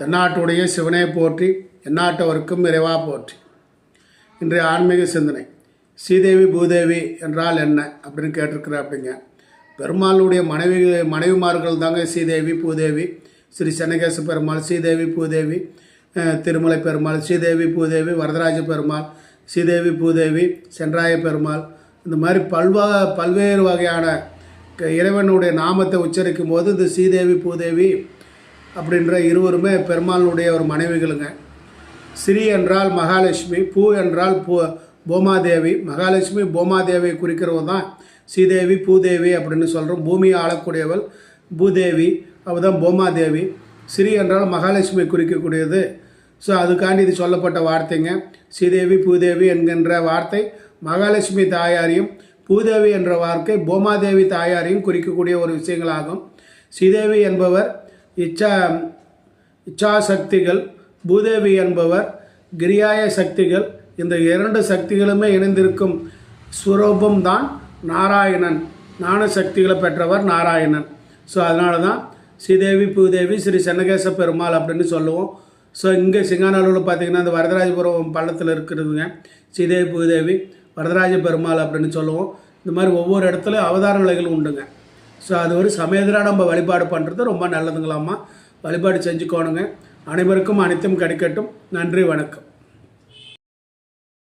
தென்னாட்டுடைய சிவனை போற்றி எந்நாட்டவருக்கும் இறைவா போற்றி. இன்றைய ஆன்மீக சிந்தனை ஸ்ரீதேவி பூதேவி என்றால் என்ன அப்படின்னு கேட்டிருக்கிறாப்பிங்க. பெருமாளுடைய மனைவி மனைவிமார்கள் தாங்க ஸ்ரீதேவி பூதேவி ஸ்ரீ சென்னகேச பெருமாள் ஸ்ரீதேவி பூதேவி திருமலை பெருமாள் ஸ்ரீதேவி பூதேவி வரதராஜ பெருமாள் ஸ்ரீதேவி பூதேவி சென்றாய பெருமாள். இந்த மாதிரி பல்வா பல்வேறு வகையான இறைவனுடைய நாமத்தை உச்சரிக்கும் போது இந்த ஸ்ரீதேவி பூதேவி அப்படின்ற இருவருமே பெருமாளுடைய ஒரு மனைவிகளுங்க. ஸ்ரீ என்றால் மகாலட்சுமி பூ என்றால் பூ பூமாதேவி. மகாலட்சுமி பூமாதேவியை குறிக்கிறவன் தான் ஸ்ரீதேவி பூதேவி அப்படின்னு சொல்கிறோம் பூமியை ஆளக்கூடியவள் பூதேவி அவள் தான் பூமாதேவி. ஸ்ரீ என்றால் மகாலட்சுமி குறிக்கக்கூடியது. ஸோ அதுக்காண்டி இது சொல்லப்பட்ட வார்த்தைங்க. ஸ்ரீதேவி பூதேவி என்கின்ற வார்த்தை மகாலட்சுமி தாயாரையும் பூதேவி என்ற வார்த்தை பூமாதேவி தாயாரையும் குறிக்கக்கூடிய ஒரு விஷயங்களாகும். ஸ்ரீதேவி என்பவர் இச்சா இச்சாசக்திகள் பூதேவி என்பவர் கிரியாய சக்திகள் இந்த இரண்டு சக்திகளுமே இணைந்திருக்கும் ஸ்வரூபம் தான் நாராயணன். ஞான சக்திகளை பெற்றவர் நாராயணன். ஸோ அதனால தான் ஸ்ரீதேவி பூதேவி ஸ்ரீ சென்னகேச பெருமாள் அப்படின்னு சொல்லுவோம். ஸோ இங்கே சிங்கானலூரில் பார்த்தீங்கன்னா இந்த வரதராஜபுரம் பள்ளத்தில் இருக்கிறதுங்க ஸ்ரீதேவி பூதேவி வரதராஜ பெருமாள் அப்படின்னு சொல்லுவோம். இந்த மாதிரி ஒவ்வொரு இடத்துல அவதார நிலைகள் உண்டுங்க. ஸோ அது ஒரு சமயத்தில் நம்ம வழிபாடு பண்ணுறது ரொம்ப நல்லதுங்களாம்மா. வழிபாடு செஞ்சுக்கோணுங்க. அனைவருக்கும் அனைத்தும் கிடைக்கட்டும். நன்றி வணக்கம்.